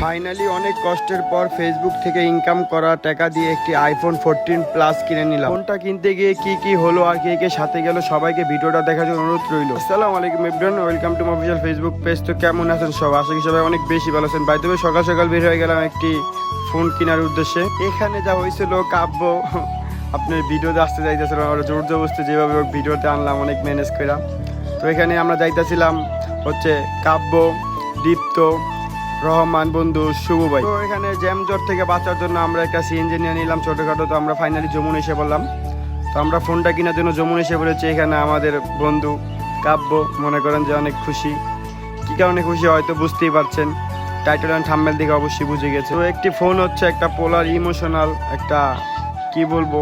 Finally অনেক কষ্টের পর ফেসবুক থেকে ইনকাম করা টাকা দিয়ে একটি আইফোন ফোরটিন প্লাস কিনে নিলাম। ফোনটা কিনতে গিয়ে কি কি হলো আর কে কে সাথে গেল সবাইকে ভিডিওটা দেখার জন্য অনুরোধ রইল। আসসালামু আলাইকুম everyone welcome to official Facebook page তো কেমন আছেন সব? আশা করি সবাই অনেক বেশি ভালো আছেন। বাইতে সকাল সকাল বের হয়ে গেলাম একটি ফোন কেনার উদ্দেশ্যে। এখানে যা হয়েছিল, কাব্য, আপনার ভিডিওতে আসতে যাইতেছিল আমরা জোর জবস্তি যেভাবে ভিডিওতে আনলাম, অনেক ম্যানেজ করা তো এখানে আমরা যাইতেছিলাম হচ্ছে কাব্য, দীপ্ত রহমান, বন্ধু, শুভ ভাই। তো এখানে জ্যাম জ্বর থেকে বাঁচার জন্য আমরা একটা সিএনজি নিয়ে নিলাম ছোটোখাটো, তো আমরা ফাইনালি যমুন এসে বললাম তো আমরা ফোনটা কেনার জন্য যমুন এসে বলেছি এখানে আমাদের বন্ধু কাব্য, মনে করেন যে অনেক খুশি। কী কারণে খুশি হয়তো বুঝতেই পারছেন টাইটেল অ্যান্ড থাম্বেল দেখে অবশ্যই বুঝে গেছে। তো একটি ফোন হচ্ছে একটা পোলার ইমোশনাল একটা, কি বলব,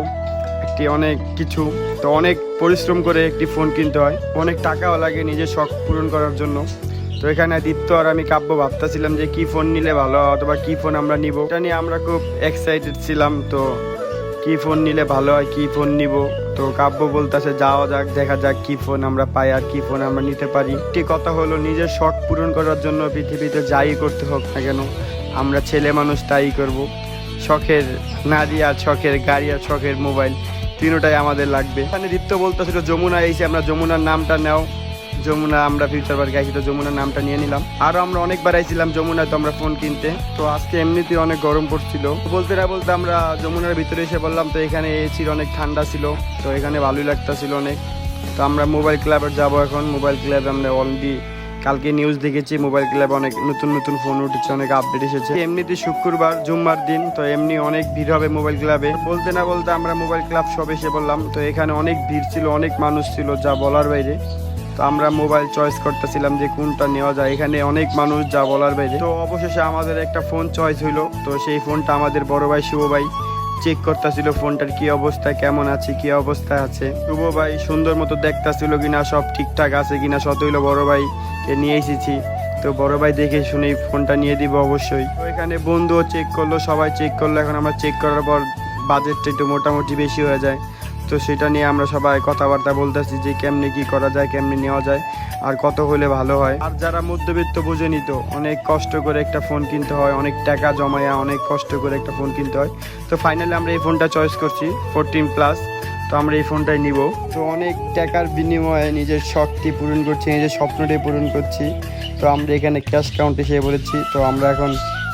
একটি অনেক কিছু। তো অনেক পরিশ্রম করে একটি ফোন কিনতে হয়। অনেক টাকাও লাগে নিজের শখ পূরণ করার জন্য। তো এখানে দীপ্ত আর আমি কাব্য ভাবতেছিলাম যে কি ফোন নিলে ভালো অথবা কি ফোন আমরা নিব। এটা নিয়ে আমরা খুব এক্সাইটেড ছিলাম, তো কি ফোন নিলে ভালো হয়, কি ফোন নিব? তো কাব্য বলতেছে, যাওয়া যাক, দেখা যাক কি ফোন আমরা পাই আর কি ফোন আমরা নিতে পারি। একটি কথা হলো, নিজের শখ পূরণ করার জন্য পৃথিবীতে যাই করতে হোক না কেন, আমরা ছেলে মানুষ তাই করব। শখের নারী আর শখের গাড়ি আর শখের মোবাইল, তিনোটাই আমাদের লাগবে। এখানে দীপ্ত বলতেছিল যমুনা এসে আমরা যমুনার নামটা নাও। যমুনা, আমরা ফিউচার পার্কে আইছি তো যমুনার নামটা নিয়ে নিলাম। আরও আমরা অনেকবার আইছিলাম যমুনায় তো আমরা ফোন কিনতে। তো আজকে এমনিতেই অনেক গরম পড়ছিল। বলতে না বলতে আমরা যমুনার ভিতরে এসে বললাম, তো এখানে এসির অনেক ঠান্ডা ছিল, তো এখানে ভালোই লাগতাছিল অনেক। তো আমরা মোবাইল ক্লাবে যাব এখন। মোবাইল ক্লাবে আমরা অলরেডি কালকে নিউজ দেখেছি মোবাইল ক্লাবে অনেক নতুন নতুন ফোন উঠেছে, অনেক আপডেট এসেছে। এমনিতে শুক্রবার, জুম্মার দিন, তো এমনি অনেক ভিড় হবে মোবাইল ক্লাবে বলতে না বলতে আমরা মোবাইল ক্লাব সব এসে বললাম, তো এখানে অনেক ভিড় ছিল, অনেক মানুষ ছিল, যা বলার বাইরে। তো আমরা মোবাইল চয়েস করতেছিলাম যে কোনটা নেওয়া যায়। এখানে অনেক মানুষ যা বলার বাইরে। তো অবশেষে আমাদের একটা ফোন চয়েস হইল। তো সেই ফোনটা আমাদের বড় ভাই, শুভ ভাই চেক করতেছিল ফোনটার কি অবস্থা, কেমন আছে, কি অবস্থা আছে। শুভ ভাই সুন্দর মতো দেখতেছিল কিনা, সব ঠিকঠাক আছে কিনা হইল বড় ভাইকে নিয়ে এসেছি। তো বড় ভাই দেখে শুনে ফোনটা নিয়ে দিব অবশ্যই। তো এখানে বন্ধুও চেক করল, সবাই চেক করল। এখন আমরা চেক করার পর বাজেটটা একটু মোটামুটি বেশি হয়ে যায়। তো সেটা নিয়ে আমরা সবাই কথাবার্তা বলতেছি যে কেমনে কি করা যায়, কেমনে নেওয়া যায়, আর কত হলে ভালো হয়। আর যারা মধ্যবিত্ত বুঝে নিত, অনেক কষ্ট করে একটা ফোন কিনতে হয়, অনেক টাকা জমায়া অনেক কষ্ট করে একটা ফোন কিনতে হয়। তো ফাইনালি আমরা এই ফোনটা চয়েস করছি ফোরটিন প্লাস তো আমরা এই ফোনটাই নিব। তো অনেক টাকার বিনিময়ে নিজের শখটি পূরণ করছি, নিজের স্বপ্নটি পূরণ করছি। তো আমরা এখানে ক্যাশ কাউন্ট এসে বলেছি তো আমরা এখন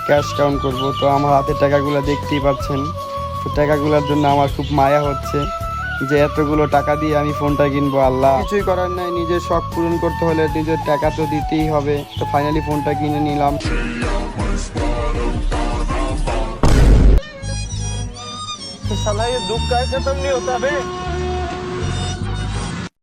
ক্যাশ কাউন্ট করব। তো আমার হাতে টাকাগুলো দেখতেই পাচ্ছেন। তো টাকাগুলোর জন্য আমার খুব মায়া হচ্ছে। যে এতগুলো টাকা দিয়ে আমি ফোনটা কিনবো আল্লাহ। কিছুই করার নাই নিজের শখ পূরণ করতে হলে নিজের টাকা তো দিতেই হবে। তো ফাইনালি ফোনটা কিনে নিলাম। সালাই দুঃখ কাজ খতম নি হতে হবে